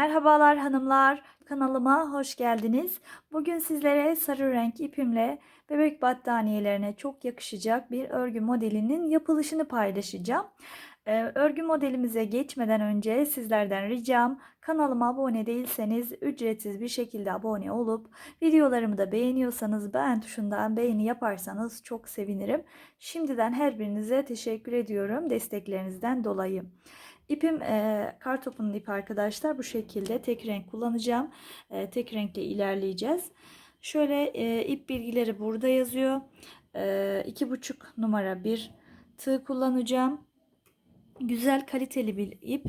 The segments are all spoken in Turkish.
Merhabalar hanımlar, kanalıma hoş geldiniz. Bugün sizlere sarı renk ipimle bebek battaniyelerine çok yakışacak bir örgü modelinin yapılışını paylaşacağım. Ee, örgü modelimize geçmeden önce sizlerden ricam kanalıma abone değilseniz ücretsiz bir şekilde abone olup videolarımı da beğeniyorsanız beğen tuşundan beğeni yaparsanız çok sevinirim. Şimdiden her birinize teşekkür ediyorum desteklerinizden dolayı. İpim e, kar topunun ipi arkadaşlar bu şekilde tek renk kullanacağım. E, tek renkle ilerleyeceğiz. Şöyle e, ip bilgileri burada yazıyor. E, iki buçuk numara bir tığ kullanacağım. Güzel kaliteli bir ip.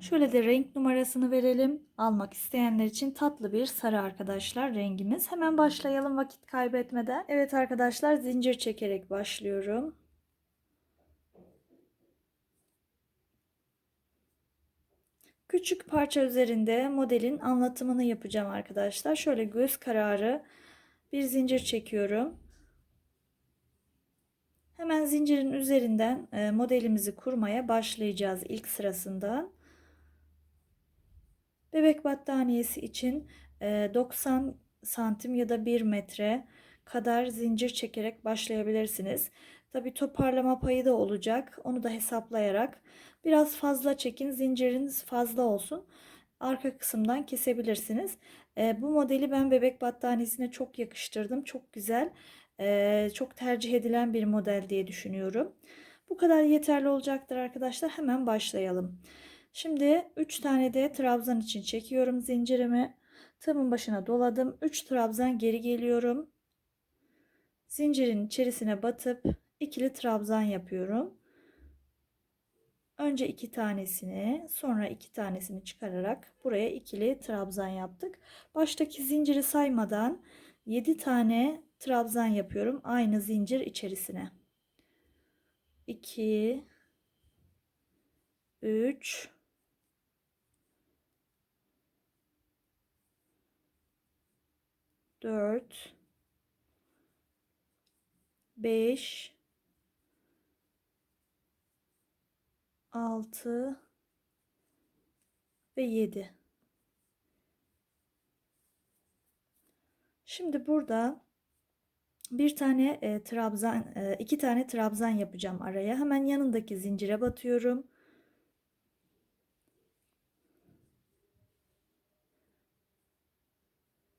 Şöyle de renk numarasını verelim. Almak isteyenler için tatlı bir sarı arkadaşlar rengimiz. Hemen başlayalım vakit kaybetmeden. Evet arkadaşlar zincir çekerek başlıyorum. Küçük parça üzerinde modelin anlatımını yapacağım arkadaşlar. Şöyle göz kararı bir zincir çekiyorum. Hemen zincirin üzerinden e, modelimizi kurmaya başlayacağız ilk sırasında. Bebek battaniyesi için 90 e, santim ya da 1 metre kadar zincir çekerek başlayabilirsiniz. Tabi toparlama payı da olacak. Onu da hesaplayarak biraz fazla çekin. Zinciriniz fazla olsun. Arka kısımdan kesebilirsiniz. E, bu modeli ben bebek battaniyesine çok yakıştırdım. Çok güzel. E, çok tercih edilen bir model diye düşünüyorum. Bu kadar yeterli olacaktır arkadaşlar. Hemen başlayalım. Şimdi 3 tane de trabzan için çekiyorum zincirimi. Tığımın başına doladım. 3 trabzan geri geliyorum. Zincirin içerisine batıp ikili trabzan yapıyorum. Önce iki tanesini sonra iki tanesini çıkararak buraya ikili trabzan yaptık. Baştaki zinciri saymadan 7 tane trabzan yapıyorum aynı zincir içerisine. 2 3 4 5 6 ve 7. Şimdi burada bir tane e, trabzan, e, iki tane trabzan yapacağım araya. Hemen yanındaki zincire batıyorum.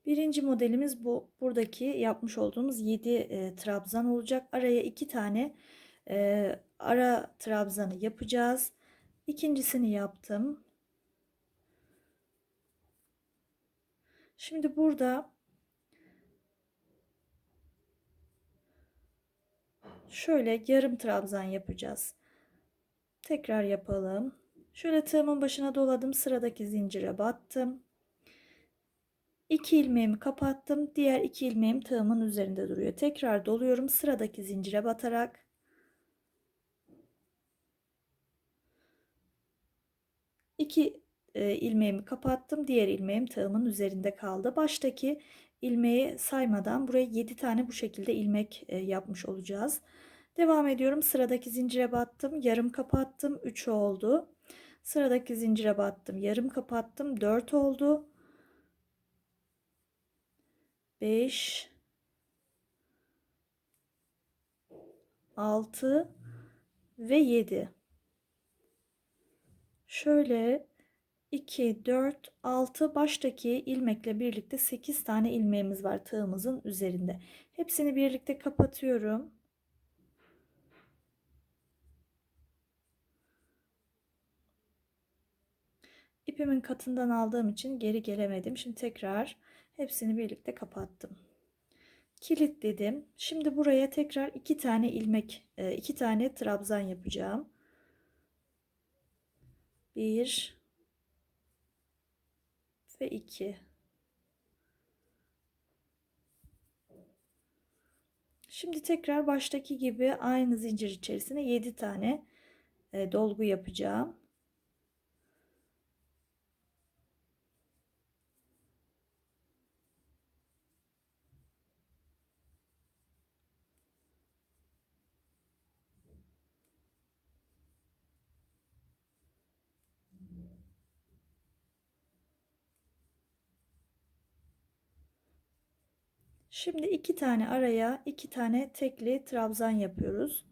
Birinci modelimiz bu. Buradaki yapmış olduğumuz 7 e, trabzan olacak. Araya iki tane e, ara trabzanı yapacağız. İkincisini yaptım. Şimdi burada şöyle yarım trabzan yapacağız. Tekrar yapalım. Şöyle tığımın başına doladım. Sıradaki zincire battım. 2 ilmeğimi kapattım. Diğer 2 ilmeğim tığımın üzerinde duruyor. Tekrar doluyorum sıradaki zincire batarak. 2 e, ilmeğimi kapattım. Diğer ilmeğim tığımın üzerinde kaldı. Baştaki ilmeği saymadan buraya 7 tane bu şekilde ilmek e, yapmış olacağız. Devam ediyorum. Sıradaki zincire battım. Yarım kapattım. 3 oldu. Sıradaki zincire battım. Yarım kapattım. 4 oldu. 5 6 ve 7 şöyle 2 4 6 baştaki ilmekle birlikte 8 tane ilmeğimiz var tığımızın üzerinde hepsini birlikte kapatıyorum ipimin katından aldığım için geri gelemedim şimdi tekrar Hepsini birlikte kapattım. Kilitledim. Şimdi buraya tekrar iki tane ilmek, e, iki tane trabzan yapacağım. Bir ve iki. Şimdi tekrar baştaki gibi aynı zincir içerisine 7 tane e, dolgu yapacağım. Şimdi iki tane araya iki tane tekli trabzan yapıyoruz.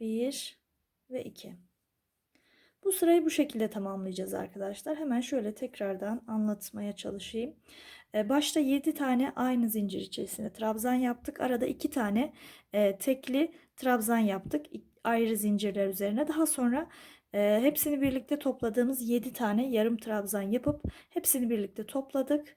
Bir ve iki. Bu sırayı bu şekilde tamamlayacağız arkadaşlar. Hemen şöyle tekrardan anlatmaya çalışayım. Ee, başta 7 tane aynı zincir içerisinde trabzan yaptık. Arada 2 tane e, tekli trabzan yaptık. Ayrı zincirler üzerine. Daha sonra e, hepsini birlikte topladığımız 7 tane yarım trabzan yapıp hepsini birlikte topladık.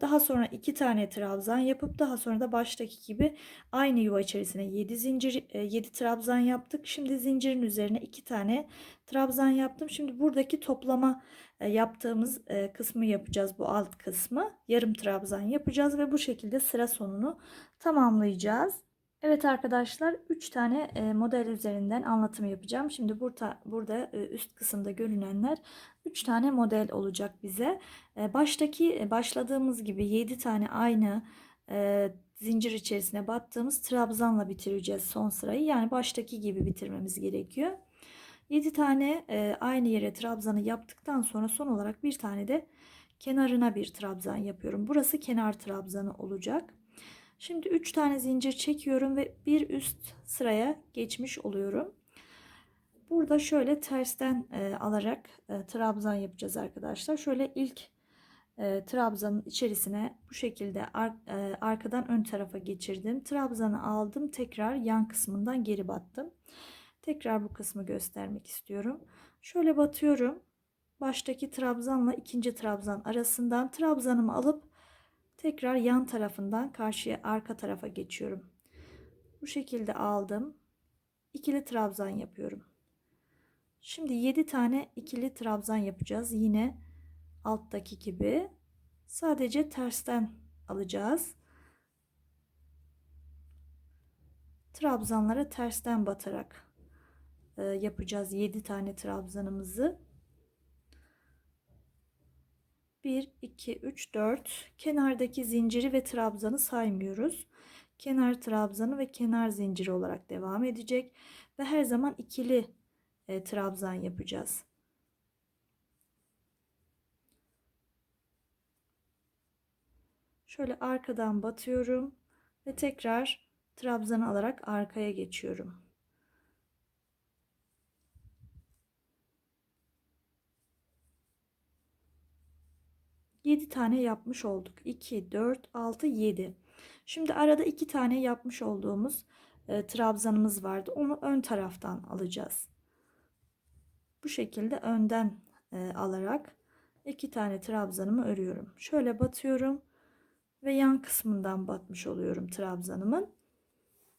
Daha sonra iki tane trabzan yapıp daha sonra da baştaki gibi aynı yuva içerisine 7 zincir 7 trabzan yaptık. Şimdi zincirin üzerine iki tane trabzan yaptım. Şimdi buradaki toplama yaptığımız kısmı yapacağız bu alt kısmı. Yarım trabzan yapacağız ve bu şekilde sıra sonunu tamamlayacağız. Evet arkadaşlar 3 tane model üzerinden anlatım yapacağım. Şimdi burada burada üst kısımda görünenler 3 tane model olacak bize. Baştaki başladığımız gibi 7 tane aynı zincir içerisine battığımız trabzanla bitireceğiz son sırayı. Yani baştaki gibi bitirmemiz gerekiyor. 7 tane aynı yere trabzanı yaptıktan sonra son olarak bir tane de kenarına bir trabzan yapıyorum. Burası kenar trabzanı olacak. Şimdi 3 tane zincir çekiyorum ve bir üst sıraya geçmiş oluyorum. Burada şöyle tersten e, alarak e, trabzan yapacağız arkadaşlar. Şöyle ilk e, trabzanın içerisine bu şekilde ar, e, arkadan ön tarafa geçirdim. Trabzanı aldım. Tekrar yan kısmından geri battım. Tekrar bu kısmı göstermek istiyorum. Şöyle batıyorum. Baştaki trabzanla ikinci trabzan arasından trabzanımı alıp tekrar yan tarafından karşıya arka tarafa geçiyorum. Bu şekilde aldım. İkili trabzan yapıyorum. Şimdi 7 tane ikili trabzan yapacağız. Yine alttaki gibi. Sadece tersten alacağız. Trabzanlara tersten batarak e, yapacağız 7 tane trabzanımızı. 1, 2, 3, 4. Kenardaki zinciri ve trabzanı saymıyoruz. Kenar trabzanı ve kenar zinciri olarak devam edecek. Ve her zaman ikili e, trabzan yapacağız. Şöyle arkadan batıyorum ve tekrar trabzanı alarak arkaya geçiyorum. 7 tane yapmış olduk. 2, 4, 6, 7. Şimdi arada 2 tane yapmış olduğumuz e, trabzanımız vardı. Onu ön taraftan alacağız. Bu şekilde önden e, alarak 2 tane trabzanımı örüyorum. Şöyle batıyorum ve yan kısmından batmış oluyorum trabzanımın.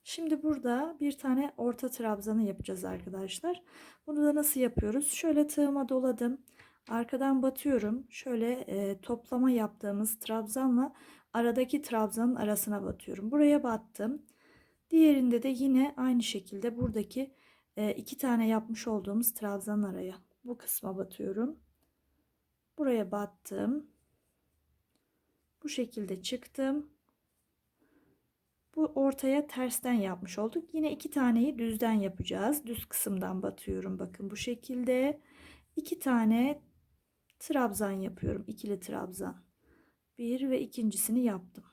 Şimdi burada bir tane orta trabzanı yapacağız arkadaşlar. Bunu da nasıl yapıyoruz? Şöyle tığıma doladım. Arkadan batıyorum. Şöyle e, toplama yaptığımız trabzanla aradaki trabzanın arasına batıyorum. Buraya battım. Diğerinde de yine aynı şekilde buradaki e, iki tane yapmış olduğumuz trabzan araya bu kısma batıyorum. Buraya battım. Bu şekilde çıktım. Bu ortaya tersten yapmış olduk. Yine iki taneyi düzden yapacağız. Düz kısımdan batıyorum. Bakın bu şekilde. iki tane trabzan yapıyorum. ikili trabzan. Bir ve ikincisini yaptım.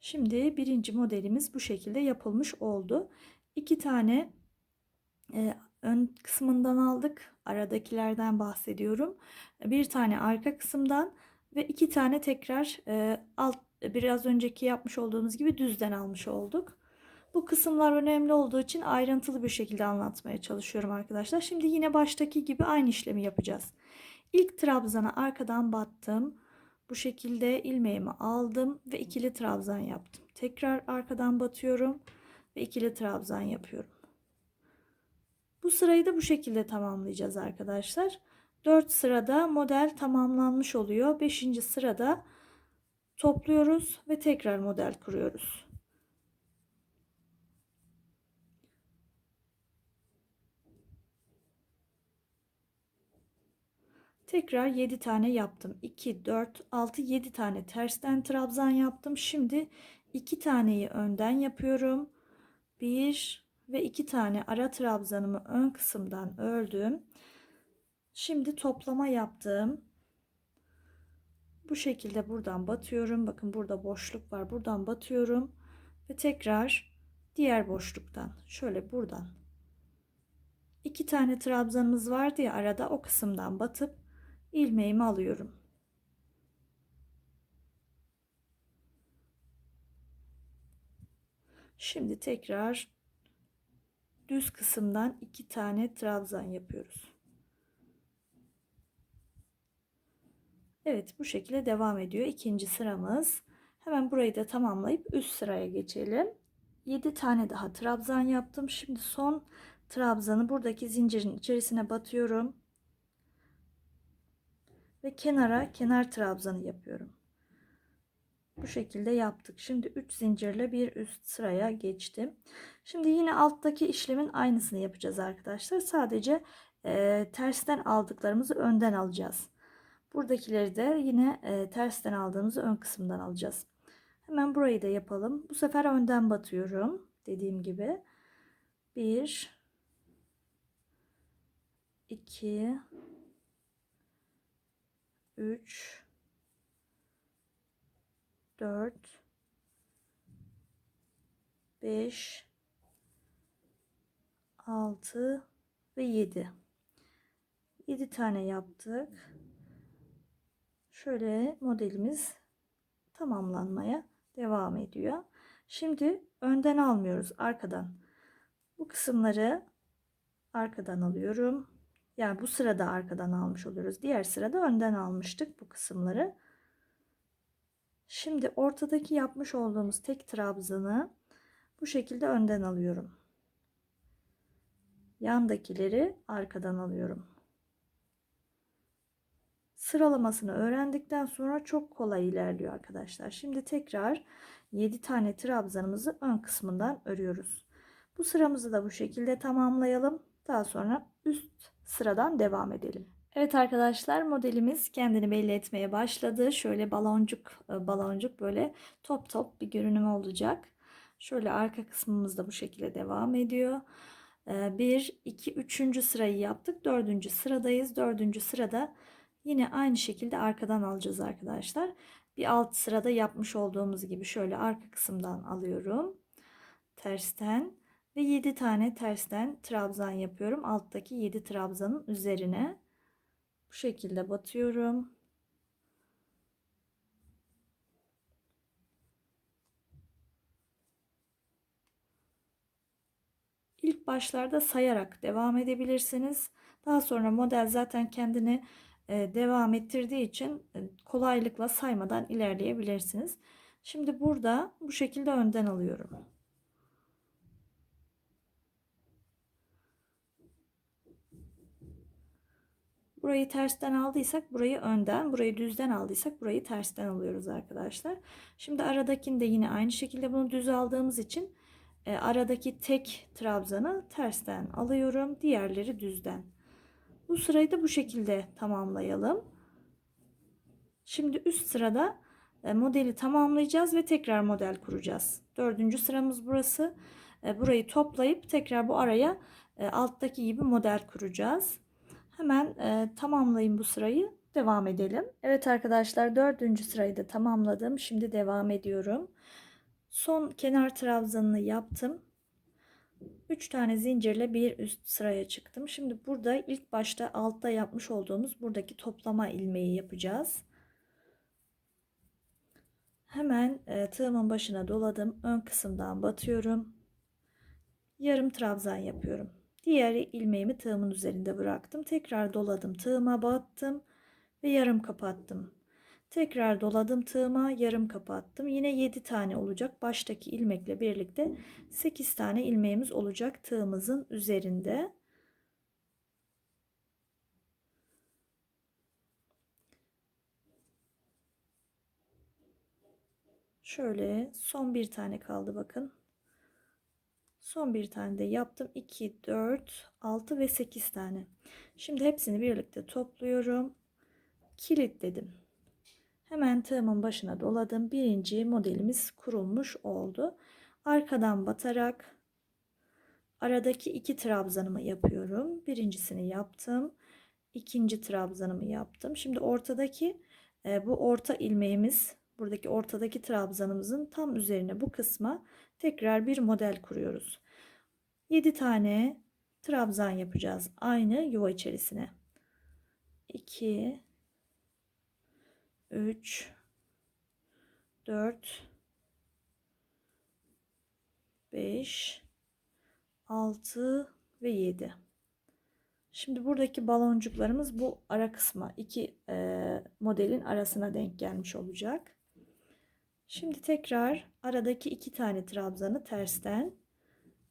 Şimdi birinci modelimiz bu şekilde yapılmış oldu. İki tane e, ön kısmından aldık. Aradakilerden bahsediyorum. Bir tane arka kısımdan ve iki tane tekrar e, alt biraz önceki yapmış olduğumuz gibi düzden almış olduk. Bu kısımlar önemli olduğu için ayrıntılı bir şekilde anlatmaya çalışıyorum arkadaşlar. Şimdi yine baştaki gibi aynı işlemi yapacağız. İlk trabzana arkadan battım. Bu şekilde ilmeğimi aldım ve ikili trabzan yaptım. Tekrar arkadan batıyorum ve ikili trabzan yapıyorum. Bu sırayı da bu şekilde tamamlayacağız arkadaşlar. 4 sırada model tamamlanmış oluyor. 5. sırada topluyoruz ve tekrar model kuruyoruz. Tekrar 7 tane yaptım. 2, 4, 6, 7 tane tersten trabzan yaptım. Şimdi 2 taneyi önden yapıyorum. 1 ve 2 tane ara trabzanımı ön kısımdan ördüm. Şimdi toplama yaptım. Bu şekilde buradan batıyorum. Bakın burada boşluk var. Buradan batıyorum ve tekrar diğer boşluktan şöyle buradan iki tane trabzanımız vardı ya arada o kısımdan batıp ilmeğimi alıyorum. Şimdi tekrar düz kısımdan iki tane trabzan yapıyoruz. Evet bu şekilde devam ediyor. ikinci sıramız. Hemen burayı da tamamlayıp üst sıraya geçelim. 7 tane daha trabzan yaptım. Şimdi son trabzanı buradaki zincirin içerisine batıyorum. Ve kenara kenar trabzanı yapıyorum. Bu şekilde yaptık. Şimdi 3 zincirle bir üst sıraya geçtim. Şimdi yine alttaki işlemin aynısını yapacağız arkadaşlar. Sadece e, tersten aldıklarımızı önden alacağız. Buradakileri de yine e, tersten aldığımızı ön kısımdan alacağız. Hemen burayı da yapalım. Bu sefer önden batıyorum. Dediğim gibi. 1 2 3 4 5 6 ve 7 7 tane yaptık. Şöyle modelimiz tamamlanmaya devam ediyor. Şimdi önden almıyoruz arkadan. Bu kısımları arkadan alıyorum yani bu sırada arkadan almış oluyoruz diğer sırada önden almıştık bu kısımları Şimdi ortadaki yapmış olduğumuz tek trabzanı bu şekilde önden alıyorum. Yandakileri arkadan alıyorum. Sıralamasını öğrendikten sonra çok kolay ilerliyor arkadaşlar. Şimdi tekrar 7 tane trabzanımızı ön kısmından örüyoruz. Bu sıramızı da bu şekilde tamamlayalım. Daha sonra üst sıradan devam edelim. Evet arkadaşlar modelimiz kendini belli etmeye başladı. Şöyle baloncuk e, baloncuk böyle top top bir görünüm olacak. Şöyle arka kısmımız da bu şekilde devam ediyor. 1, 2, 3. sırayı yaptık. 4. sıradayız. 4. sırada yine aynı şekilde arkadan alacağız arkadaşlar. Bir alt sırada yapmış olduğumuz gibi şöyle arka kısımdan alıyorum. Tersten ve 7 tane tersten trabzan yapıyorum. Alttaki 7 trabzanın üzerine. Bu şekilde batıyorum. İlk başlarda sayarak devam edebilirsiniz. Daha sonra model zaten kendini e, devam ettirdiği için e, kolaylıkla saymadan ilerleyebilirsiniz. Şimdi burada bu şekilde önden alıyorum. Burayı tersten aldıysak burayı önden, burayı düzden aldıysak burayı tersten alıyoruz arkadaşlar. Şimdi aradakini de yine aynı şekilde bunu düz aldığımız için e, aradaki tek trabzanı tersten alıyorum. Diğerleri düzden. Bu sırayı da bu şekilde tamamlayalım. Şimdi üst sırada e, modeli tamamlayacağız ve tekrar model kuracağız. Dördüncü sıramız burası. E, burayı toplayıp tekrar bu araya e, alttaki gibi model kuracağız. Hemen e, tamamlayın bu sırayı. Devam edelim. Evet arkadaşlar dördüncü sırayı da tamamladım. Şimdi devam ediyorum. Son kenar trabzanını yaptım. 3 tane zincirle bir üst sıraya çıktım. Şimdi burada ilk başta altta yapmış olduğumuz buradaki toplama ilmeği yapacağız. Hemen e, tığımın başına doladım. Ön kısımdan batıyorum. Yarım trabzan yapıyorum. Diğer ilmeğimi tığımın üzerinde bıraktım. Tekrar doladım. Tığıma battım ve yarım kapattım. Tekrar doladım tığıma yarım kapattım. Yine 7 tane olacak. Baştaki ilmekle birlikte 8 tane ilmeğimiz olacak tığımızın üzerinde. Şöyle son bir tane kaldı bakın. Son bir tane de yaptım. 2, 4, 6 ve 8 tane. Şimdi hepsini birlikte topluyorum. Kilitledim. Hemen tığımın başına doladım. Birinci modelimiz kurulmuş oldu. Arkadan batarak aradaki iki trabzanımı yapıyorum. Birincisini yaptım. İkinci trabzanımı yaptım. Şimdi ortadaki e, bu orta ilmeğimiz buradaki ortadaki trabzanımızın tam üzerine bu kısma tekrar bir model kuruyoruz. 7 tane trabzan yapacağız aynı yuva içerisine. 2 3 4 5 6 ve 7 Şimdi buradaki baloncuklarımız bu ara kısma iki e, modelin arasına denk gelmiş olacak. Şimdi tekrar aradaki iki tane trabzanı tersten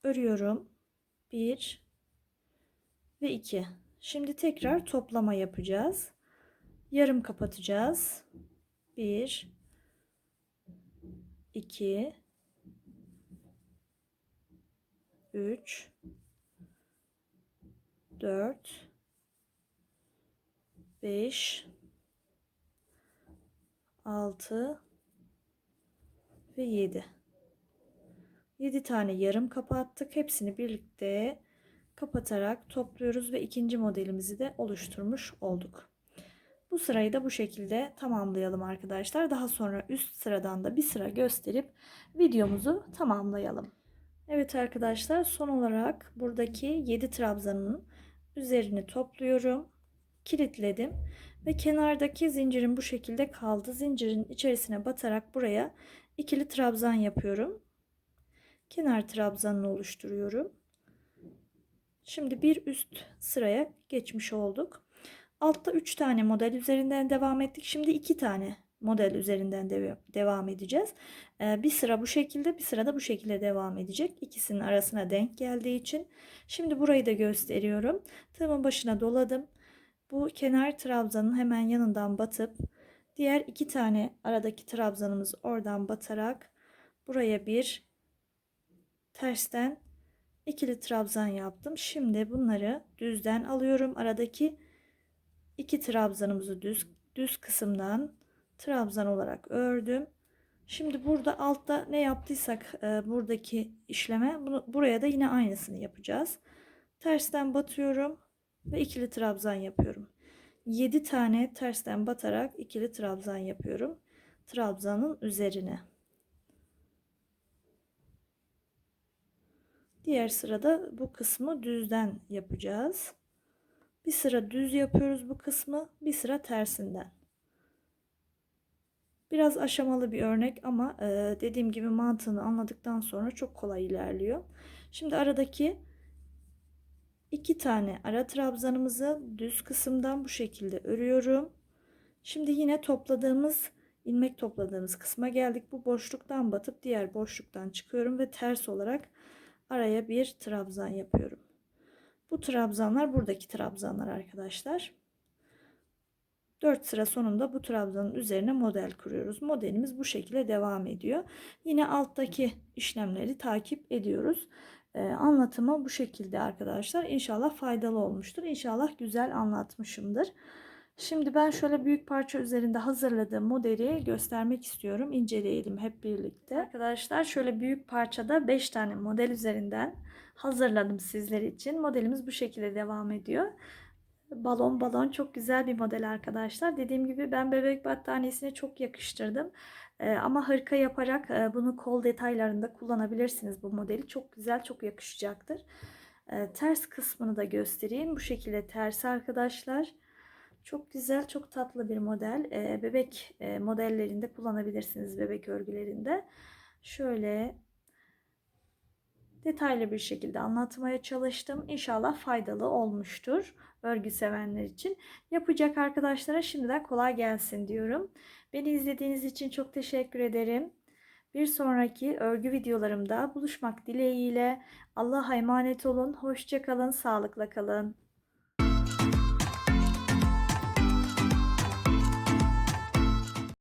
örüyorum. 1 ve 2. Şimdi tekrar toplama yapacağız. Yarım kapatacağız. 1 2 3 4 5 6 ve 7 7 tane yarım kapattık. Hepsini birlikte kapatarak topluyoruz ve ikinci modelimizi de oluşturmuş olduk. Bu sırayı da bu şekilde tamamlayalım arkadaşlar. Daha sonra üst sıradan da bir sıra gösterip videomuzu tamamlayalım. Evet arkadaşlar son olarak buradaki 7 trabzanın üzerini topluyorum. Kilitledim ve kenardaki zincirin bu şekilde kaldı. Zincirin içerisine batarak buraya ikili trabzan yapıyorum. Kenar trabzanını oluşturuyorum. Şimdi bir üst sıraya geçmiş olduk. Altta 3 tane model üzerinden devam ettik. Şimdi 2 tane model üzerinden de devam edeceğiz. Ee, bir sıra bu şekilde bir sıra da bu şekilde devam edecek. İkisinin arasına denk geldiği için. Şimdi burayı da gösteriyorum. Tığımın başına doladım. Bu kenar trabzanın hemen yanından batıp diğer iki tane aradaki trabzanımız oradan batarak buraya bir tersten ikili trabzan yaptım. Şimdi bunları düzden alıyorum. Aradaki iki trabzanımızı düz düz kısımdan trabzan olarak ördüm. Şimdi burada altta ne yaptıysak e, buradaki işleme bunu, buraya da yine aynısını yapacağız. Tersten batıyorum ve ikili trabzan yapıyorum. 7 tane tersten batarak ikili trabzan yapıyorum. Trabzanın üzerine. Diğer sırada bu kısmı düzden yapacağız. Bir sıra düz yapıyoruz bu kısmı, bir sıra tersinden. Biraz aşamalı bir örnek ama dediğim gibi mantığını anladıktan sonra çok kolay ilerliyor. Şimdi aradaki iki tane ara trabzanımızı düz kısımdan bu şekilde örüyorum. Şimdi yine topladığımız ilmek topladığımız kısma geldik. Bu boşluktan batıp diğer boşluktan çıkıyorum ve ters olarak araya bir trabzan yapıyorum. Bu trabzanlar buradaki trabzanlar arkadaşlar. 4 sıra sonunda bu trabzanın üzerine model kuruyoruz. Modelimiz bu şekilde devam ediyor. Yine alttaki işlemleri takip ediyoruz. Anlatımı bu şekilde arkadaşlar. İnşallah faydalı olmuştur. İnşallah güzel anlatmışımdır. Şimdi ben şöyle büyük parça üzerinde hazırladığım modeli göstermek istiyorum. İnceleyelim hep birlikte. Arkadaşlar şöyle büyük parçada 5 tane model üzerinden hazırladım sizler için. Modelimiz bu şekilde devam ediyor. Balon balon çok güzel bir model arkadaşlar. Dediğim gibi ben bebek battaniyesine çok yakıştırdım. Ama hırka yaparak bunu kol detaylarında kullanabilirsiniz bu modeli. Çok güzel, çok yakışacaktır. Ters kısmını da göstereyim. Bu şekilde ters arkadaşlar. Çok güzel, çok tatlı bir model. Bebek modellerinde kullanabilirsiniz, bebek örgülerinde. Şöyle detaylı bir şekilde anlatmaya çalıştım. İnşallah faydalı olmuştur örgü sevenler için. Yapacak arkadaşlara şimdiden kolay gelsin diyorum. Beni izlediğiniz için çok teşekkür ederim. Bir sonraki örgü videolarımda buluşmak dileğiyle Allah'a emanet olun. Hoşçakalın, sağlıkla kalın.